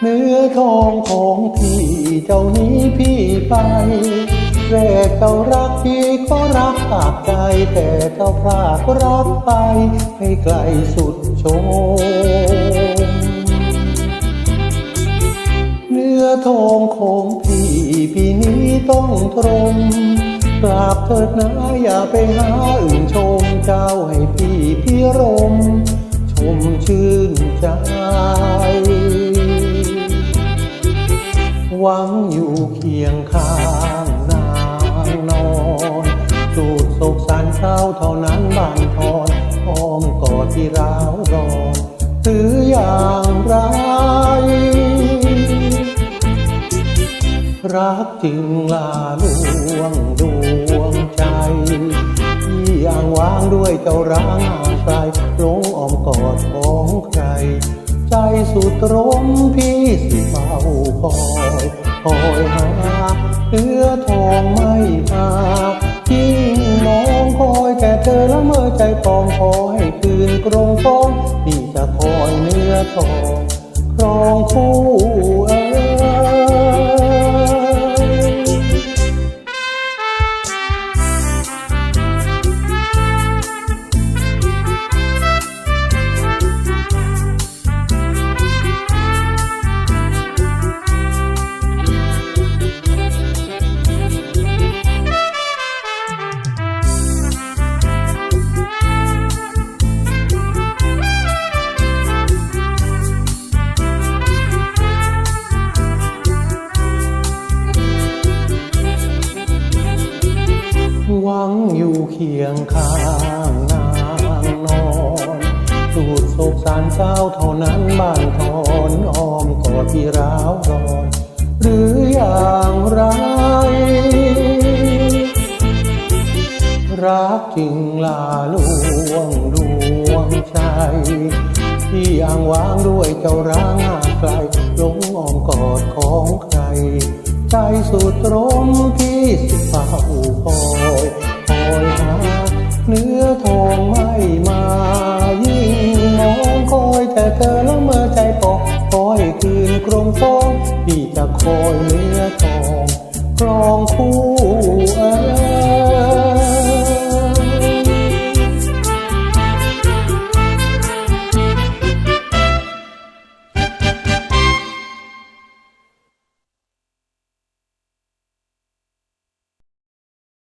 เนื้อทองของพี่เจ้านี้พี่ไปแรกเจ้ารักพี่ก็รักปากใจ แต่เจ้าพรากรักไปให้ไกลสุดโชมเนื้อทองของพี่ปีนี้ต้องตรงกราบเถิดนะอย่าไปหาอื่นชมเจ้าให้พี่พี่รม ชมชื่นใจ หวังอยู่เคียงข้างนางนอนสูดโศกสารเศร้าเท่านั้นบานทอนอ้อมกอดที่ร้าวรอนหรืออย่างไร รักจึงลาลวงดวงใจที่อ่างวางด้วยเจ้าร้างห่างไกลลงอ้อมกอดของใคร ใจสุดตรงพี่สิเฝ้าคอยคอยหาเนื้อทองไม่มายิ่งมองคอยแต่เธอละเมอใจปองคอให้คืนกรงฟองพี่จะคอยเนื้อทองครองคู่เอ้ งอยู่เคียงข้างนางนอนสูดโศกสารเศร้าเท่านั้นบ้านทอนอ้อมกอดที่ร้าวรอน หรืออย่างไร รักจึงลาลวงดวงใจที่อ่างว้างด้วยเจ้าร้างหาไกลหลงอ้อมกอดของใคร ใจสุดตรงที่สุดเฝ้าคอย อยหาเนื้อทองไม่มายิ่งมองคอยแต่เธอละเมอใจปอกคอยคืนกรงทองพี่จะคอยเนื้อทองครองคู่